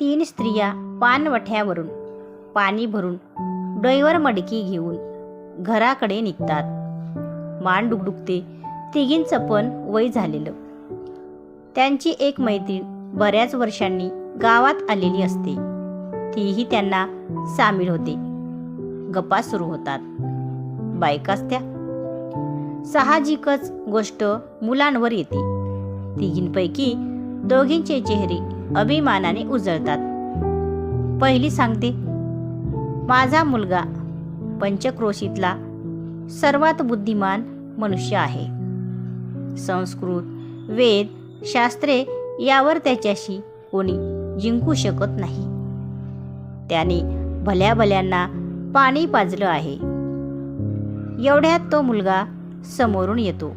तीन स्त्रिया पानवठ्यावरून पाणी भरून डोईवर मडकी घेऊन घराकडे निघतात. मान डुगडुगते तिघींचं पण वय झालेलं. त्यांची एक मैत्रीण बऱ्याच वर्षांनी गावात आलेली असते. तीही त्यांना सामील होते. गप्पा सुरू होतात. बायकाच त्या साहजिकच गोष्ट मुलांवर येते. तिघींपैकी दोघींचे चेहरे अभिमानाने उजळतात. पहिली सांगते माझा मुलगा पंचक्रोशीतला सर्वात बुद्धिमान मनुष्य आहे. संस्कृत वेद शास्त्रे यावर त्याच्याशी कोणी जिंकू शकत नाही. त्याने भल्या भल्यांना पाणी पाजलं आहे. एवढ्यात तो मुलगा समोरून येतो.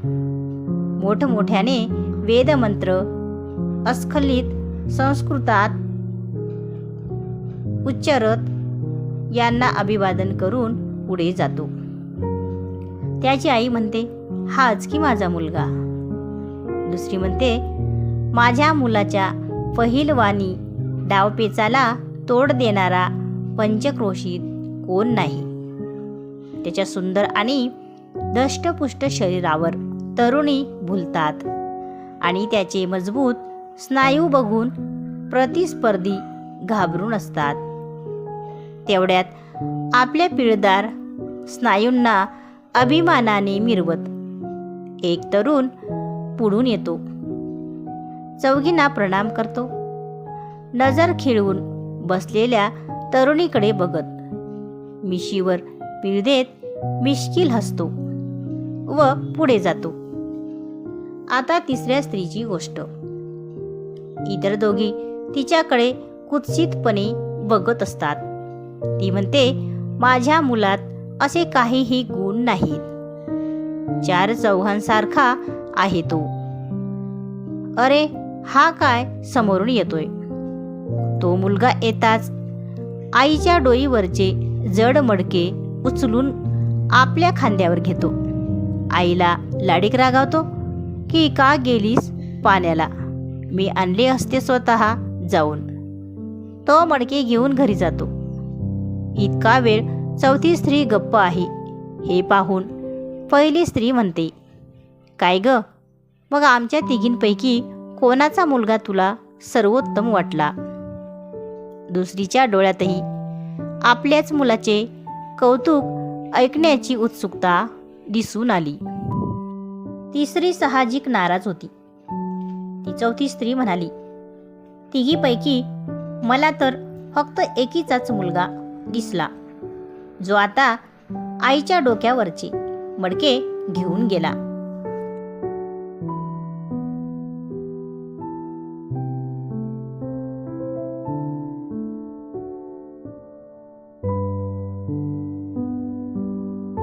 मोठमोठ्याने वेदमंत्र अस्खलित संस्कृतात उच्चारत यांना अभिवादन करून पुढे जातो. त्याची आई म्हणते हाच की माझा मुलगा. दुसरी म्हणते माझ्या मुलाच्या पहिलवानी डावपेचाला तोड देणारा पंचक्रोशीत कोण नाही? त्याच्या सुंदर आणि दष्टपुष्ट शरीरावर तरुणी भुलतात आणि त्याचे मजबूत स्नायू बघून प्रतिस्पर्धी घाबरून असतात. तेवढ्यात आपल्या पिळदार स्नायूंना अभिमानाने मिरवत एक तरुण पुढून येतो. चौघींना प्रणाम करतो. नजर खिळवून बसलेल्या तरुणीकडे बघत मिशीवर पीळ देत मिश्किल हसतो व पुढे जातो. आता तिसऱ्या स्त्रीची गोष्ट. इतर दोघी तिच्याकडे कुत्सितपणे बघत असतात. ती म्हणते माझ्या मुलात असे काहीही गुण नाहीत. चार चौघांसारखा आहे तो. अरे हा काय समोरून येतोय? तो मुलगा येताच आईच्या डोईवरचे जड मडके उचलून आपल्या खांद्यावर घेतो. आईला लाडीक रागावतो की का गेलीस पाण्याला? मी आणले असते स्वतः जाऊन. तो मडके घेऊन घरी जातो. इतका वेळ चौथी स्त्री गप्प आहे. हे पाहून पहिली स्त्री म्हणते काय ग? मग आमच्या तिघींपैकी कोणाचा मुलगा तुला सर्वोत्तम वाटला? दुसरीच्या डोळ्यातही आपल्याच मुलाचे कौतुक ऐकण्याची उत्सुकता दिसून आली. तिसरी साहजिक नाराज होती. ती चौथी स्त्री म्हणाली तिघीपैकी मला तर फक्त एकीचाच मुलगा दिसला जो आता आईच्या डोक्यावरचे मडके घेऊन गेला.